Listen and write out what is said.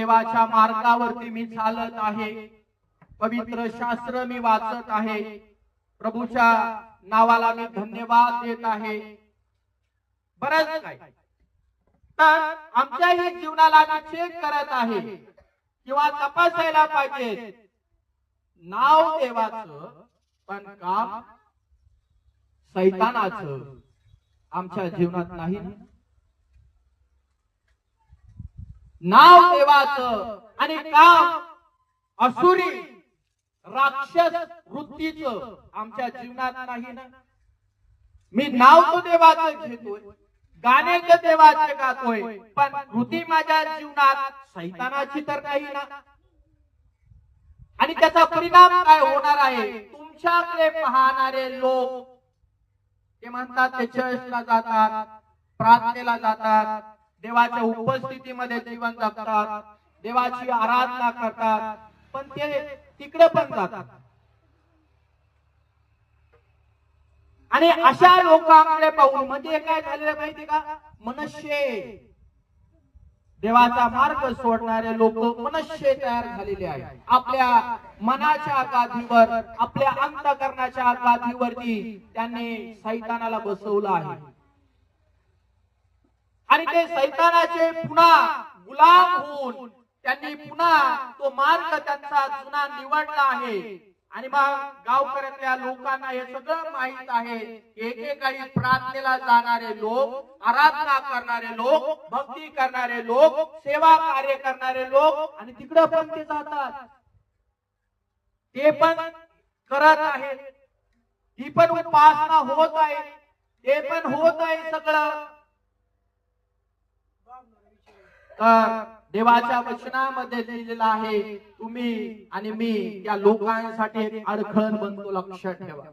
देवाच्या मार्गावरती मी चालत आहे. पवित्र शास्त्र मी वाचत आहे. प्रभूच्या नावाला मी धन्यवाद देत आहे. बरंच काय तर आमच्याही जीवनाला आम्ही चेक करत आहे किंवा तपासायला पाहिजे. नाव देवाचं पण काम सैतानाचं. आमच्या जीवनात नाही ना. नाव देवाचं आणि काम असुरी राक्षस वृत्तीच आमच्या जीवनात नाही ना. मी नाव तो देवाचं घेतोय गाणे तर देवाचे गातोय पण कृती माझ्या जीवनात सैतानाची तर नाही ना. आणि त्याचा परिणाम काय होणार आहे? तुमच्याकडे पाहणारे लोक ते म्हणतात ते चर्चला जातात प्रार्थनेला जातात देवाच्या उपस्थितीमध्ये जीवन जगतात देवाची आराधना करतात पण ते तिकडे पण जातात. आणि अशा लोकांकडे पाहून म्हणजे काय झालेलं माहिती का? मनुष्य. देवाचा मार्ग सोडणारे लोक मनुष्य तयार झालेले आहेत. आपल्या मनाच्या गादीवर आपल्या अंतकरणाच्या गादीवरती त्यांनी सैतानाला बसवलं आहे. आणि ते सैतानाचे पुन्हा गुलाम होऊन त्यांनी पुन्हा तो मार्ग त्यांचा जुना निवडला आहे. आणि मग गावकऱ्यातल्या लोकांना हे सगळं माहीत आहे एकेकाळी प्रार्थनेला जाणारे लोक आराधना करणारे लोक भक्ती करणारे लोक सेवा कार्य करणारे लोक आणि तिकडं पण ते जातात. ते पण करत आहेत. ही पण उपासना होत आहे. ते पण होत आहे सगळं तर देवाच्या वचनामध्ये लिहिलेलं आहे तुम्ही आणि मी या लोकांसाठी एक अडखळ बनतो लक्षात ठेवा.